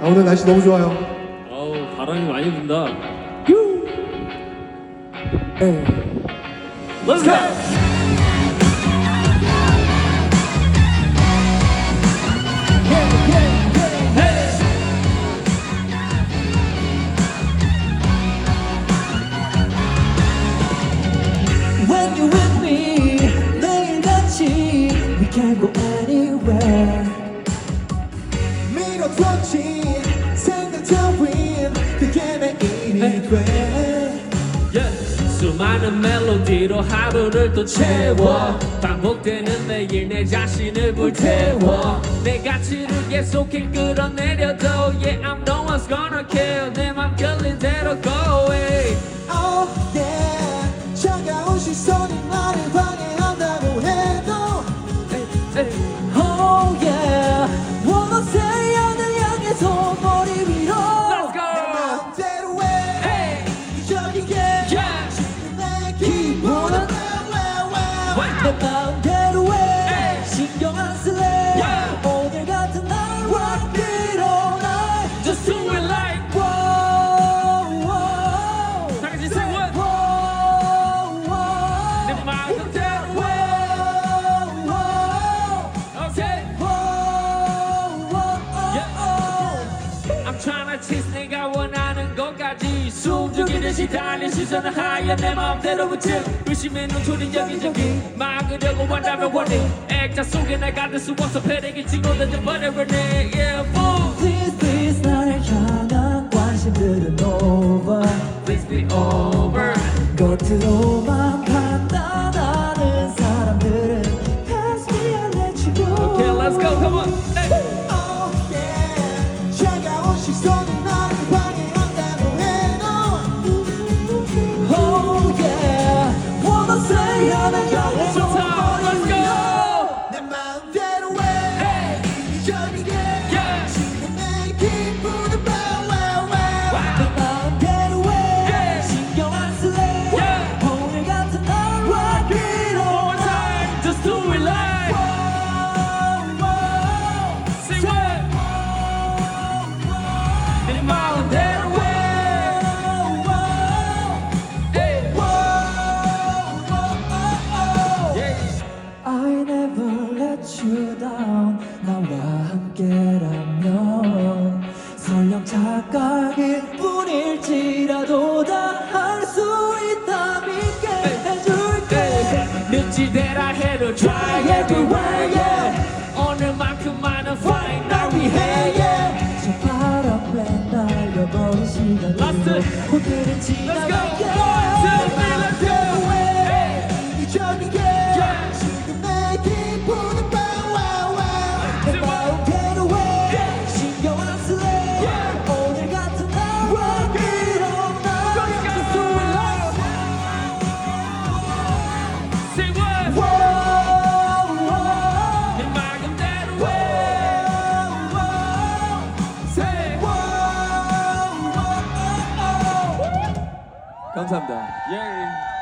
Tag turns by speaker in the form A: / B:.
A: 아, 오늘 날씨 너무 좋아요.
B: 어우 바람이 많이 분다. Let's go.
C: When you're with me
A: 밀어뒀지 생각 따윈 그게 매일이 돼.
B: Yeah. 수많은 멜로디로 하루를 또 채워 반복되는 매일 내 자신을 불태워 내 가치를 계속해 끌어내려도 Yeah I'm no one's gonna care 내맘 끌린 대로 go away
A: Oh
B: 듯이 달린 시선을 하여 내 마음대로 붙임 의심의 눈초린 여기저기 막으려고 한다면 원해 액자 속에 날 가둘 수 없어 패대기 찍어던져 버려버리네 Yeah move
C: Please, please
A: 내 마음대로 해.
B: Yeah.
A: 지금 내 기분은
C: down 나와 함께라면 설령 착각일 뿐일지라도 다 할 수 있다면 있게 해줄게.
B: 늪지대라 해도 try everywhere yeah. 오늘만큼만은 fine 날 위해 yeah.
C: 저 바람에 날려버린 시간
B: Last.
C: 오늘은
B: Let's go
C: 지나갈게 감사합니다.
B: yeah